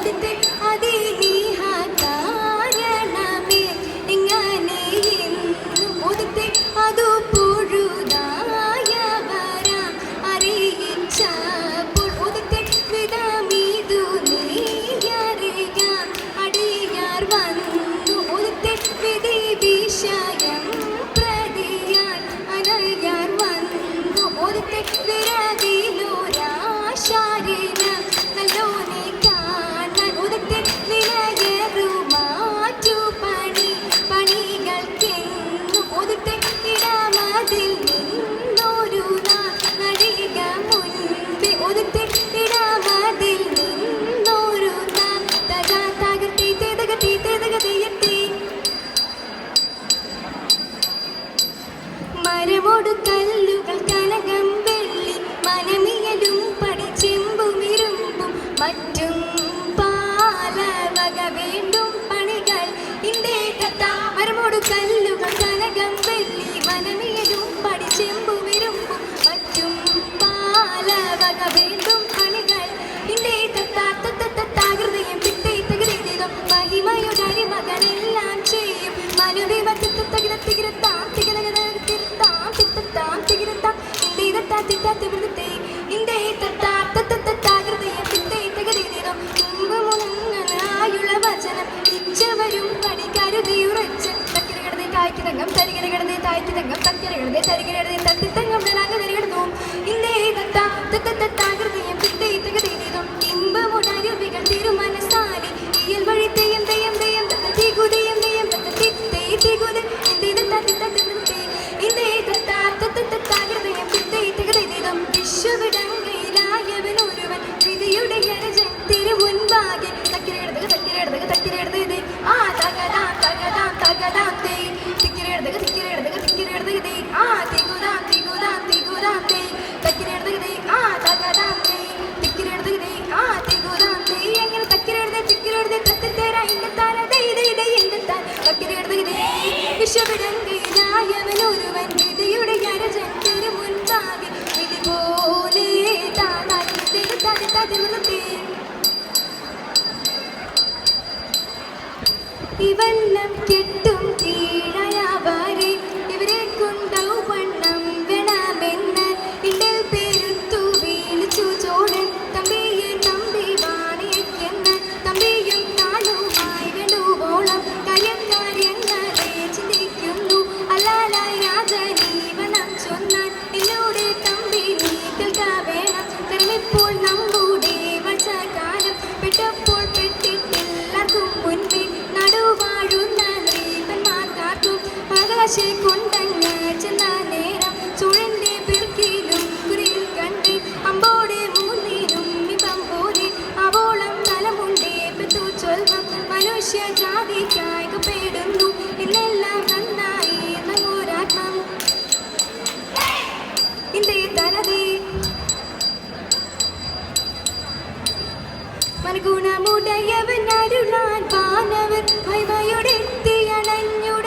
മുതലേതെന്തു മുതത്തെ മറ്റും പാലവക വേണ്ടും പണികൾ. ഇന്ത്യ കത്ത മരമോട് കല്ലുകൾ കനകം വെള്ളി മനമിയലും പടിച്ചെമ്പുമിരുമ്പും മറ്റും പാലവക വേണ്ടും പണികൾ. ഇന്ത്യ തത്താഹൃദയം പിത്തേ തകരീതം മഹിമയുടെ മകനെല്ലാം ചെയ്യും. മനുവിമത്തത്ത തകിര തികിരത്താം തികിരത്താം ഇന്ത്യ തത്താ തിത്താ തിവൃതത്തെ ഇച്ചവരും പണിക്കാരുതി ഉറച്ച് തക്കിരകിടതെ തായ്ക്കിതങ്കം തരികിടകിടതെ തായ്ക്കിതങ്കം തരികിടതെ തത്തിത്തങ്കം ഒരുവൻ വിധിയുടെ അരജൻ തിരുമുൻപാകെ വിധി പോലെ താതാക്കി തിരുത്താതെ തതിർത്തേ ഇവണ്ണം കെട്ടും കീഴയാവാരെ ആകാശെ കൊണ്ടങ്ങ് ചെന്ന മനുഷ്യ നന്നായി അരുളാൻ പാനവൻ ഭയമയുടെ എത്തിയണഞ്ഞുടനെ